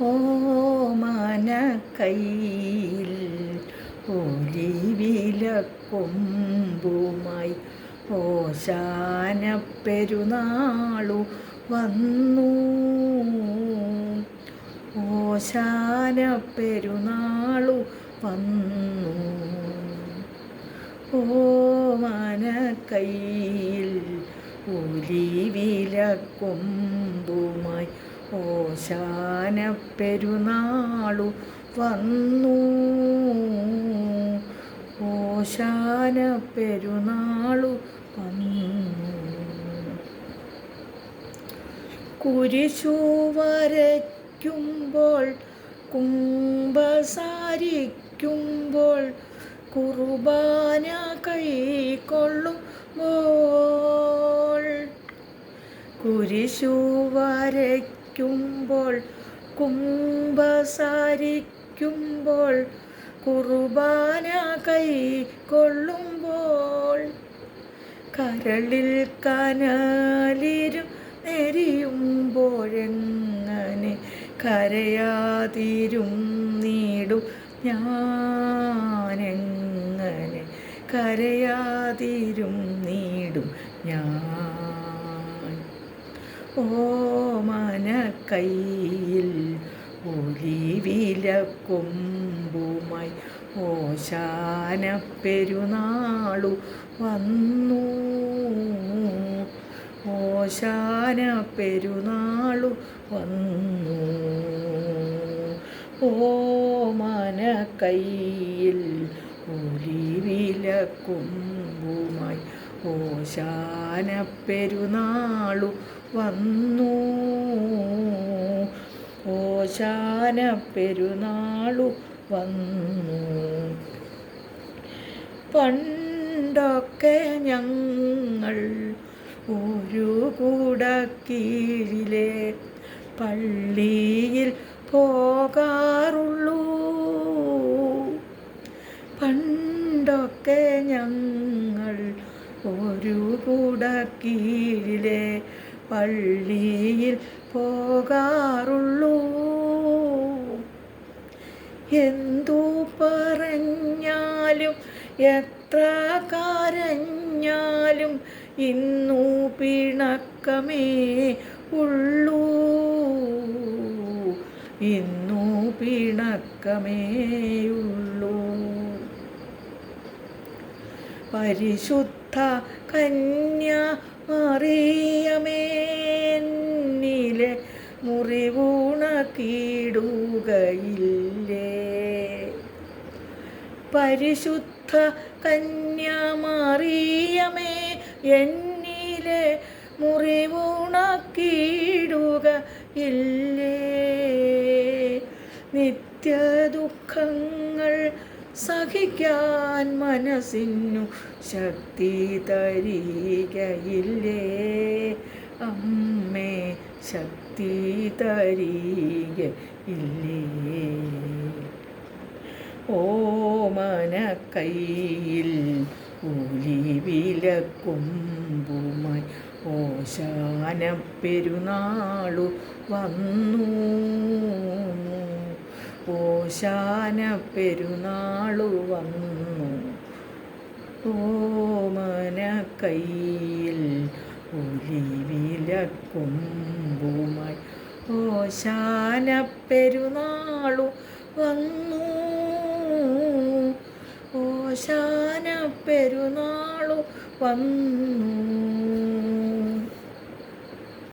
ഓമന ഒലിവിലക്കൊമ്പുമായി ഓശാന പെരുന്നാളു വന്നു. ഓശാന പെരുന്നാളു വന്നു. ഓമന കയ്യിൽ ഒലിവിലക്കൊമ്പുമായി ഓശാന പെരുന്നാളു വന്നു. ഓശാന പെരുന്നാളു വന്നു. കുരിശു വരയ്ക്കുമ്പോൾ കുംഭസാരിക്കുമ്പോൾ കുർബാന കൈക്കൊള്ളുമ്പോൾ കുരിശു വരയ്ക്കുമ്പോൾ കുംഭസാരിക്കുമ്പോൾ കുർബാന കൈക്കൊള്ളുമ്പോൾ കരളിൽ കനാലിരും നെരിയുമ്പോഴെങ്ങനെ കരയാതിരും നീടും ഞാനെങ്ങനെ കരയാതിരും നീടും ഞാൻ ഓമന കയ്യിൽ ഒലിവിലക്കൊമ്പുമായി ഓശാന പെരുന്നാളു വന്നു. ഓശാന പെരുന്നാളു വന്നു. ഓമന കയ്യിൽ ഒലിവിലക്കൊമ്പുമായി ഓശാന പെരുന്നാളു വന്നു. ഓശാന പെരുന്നാളു വന്നു. പണ്ടൊക്കെ ഞങ്ങൾ ഒരു കൂട കീഴിലെ പള്ളിയിൽ പോകാറുള്ളൂ. പണ്ടൊക്കെ ഞങ്ങൾ ഒരു കൂട പള്ളിയിൽ പോകാറുള്ളൂ. എന്തു പറഞ്ഞാലും എത്ര കരഞ്ഞാലും ഇന്നു പിണക്കമേ ഉള്ളൂ. ഇന്നു പിണക്കമേ ഉള്ളൂ. പരിശുദ്ധ കന്യ മറിയമേന്നിലെ മുറിവൂണ കീടുകയില്ലേ പരിശുദ്ധ കന്യമറിയമേ എന്നിലെ മുറിവുണക്കിടുക ഇല്ലേ നിത്യദുഃഖങ്ങൾ സഹിക്കാൻ മനസ്സിനു ശക്തി തരികയില്ലേ? അമ്മേ ശക്തി തരികയില്ലേ? മനക്കൈയിൽ ഉലി വിലക്കുമ്പുമായി ഓശാന പെരുന്നാളു വന്നു. ഓശാന പെരുന്നാളു വന്നു. ഓമന കയ്യിൽ ഒലിവിലക്കൊമ്പുമായി ഓശാന പെരുന്നാളു വന്നു. ഓശാന പെരുന്നാളു വന്നു.